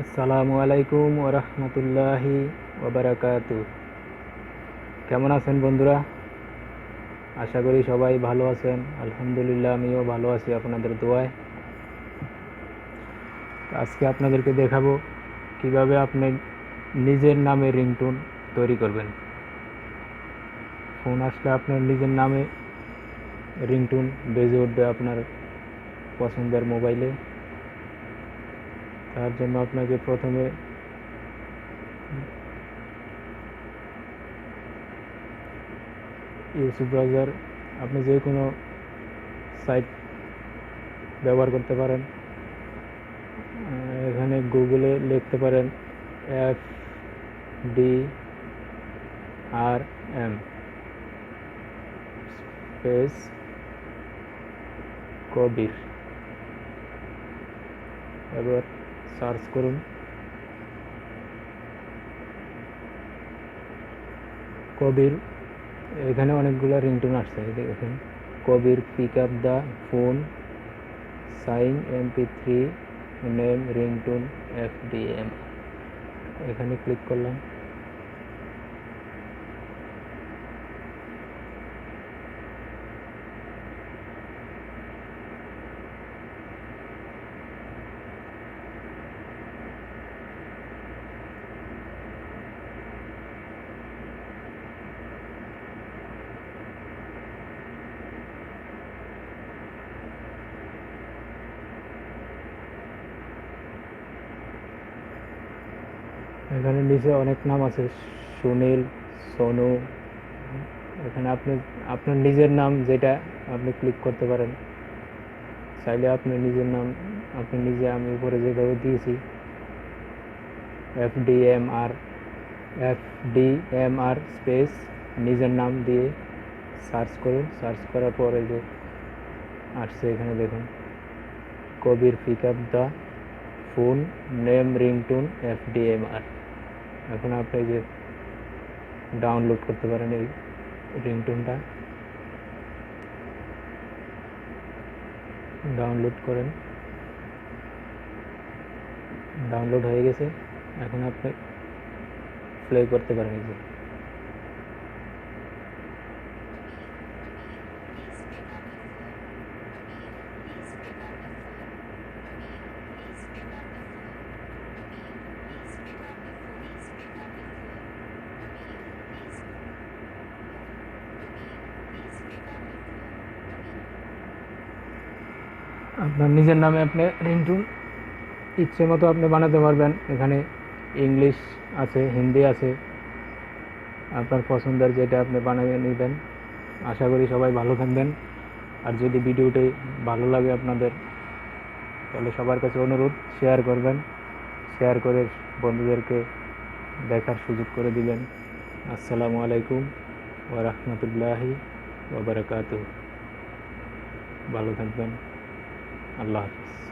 আসসালামু আলাইকুম ওরহমতুল্লাহি ওবরাকাতু। কেমন আছেন বন্ধুরা? আশা করি সবাই ভালো আছেন। আলহামদুলিল্লাহ, আমিও ভালো আছি আপনাদের দোয়ায়। আজকে আপনাদেরকে দেখাবো কীভাবে আপনি নিজের নামে রিংটোন তৈরি করবেন। ফোন আসলে আপনার নিজের নামে রিংটোন বেজে উঠবে আপনার পছন্দের মোবাইলে। তার জন্য আপনাকে প্রথমে ইউসুফ ব্রাউজার আপনি যে কোনো সাইট ব্যবহার করতে পারেন। এখানে গুগলে লিখতে পারেন F D R M space Kabir. এবার সার্চ করুন। কবির, এখানে অনেকগুলো রিংটোন আসছে দেখেন। Kabir pick up the phone sign MP three name ringtone F D M এখানে ক্লিক করলাম। এখানে নিচে অনেক নাম আছে। সুনীল, সোনু। এখানে আপনি, আপনার নিজের নাম যেটা আপনি ক্লিক করতে পারেন। চাইলে আপনি নিজের নাম, আপনি নিজে আমি উপরে যেভাবে দিয়েছি F D M R F D M R space নিজের নাম দিয়ে সার্চ করুন। সার্চ করার পরে যে আসছে এখানে দেখুন। Kabir pick up the phone name ringtone F D M R এখন আপনি যে ডাউনলোড করতে পারেন এই রিংটোনটা ডাউনলোড করেন। ডাউনলোড হয়ে গেছে, এখন আপনি প্লে করতে পারেন এই যে। আপনার নিজের নামে আপনি রিংটোন ইচ্ছে মতো আপনি বানাতে পারবেন। এখানে ইংলিশ আছে, হিন্দি আছে। আপনার পছন্দের যেটা আপনি বানিয়ে নেবেন। আশা করি সবাই ভালো থাকবেন। আর যদি ভিডিওটি ভালো লাগে আপনাদের, তাহলে সবার কাছে অনুরোধ শেয়ার করবেন। শেয়ার করে বন্ধুদেরকে দেখার সুযোগ করে দিবেন। আসসালামু আলাইকুম ওয়া রাহমাতুল্লাহি ওয়া বারাকাতুহু। ভালো থাকবেন। আল্লাহ হাফিজ।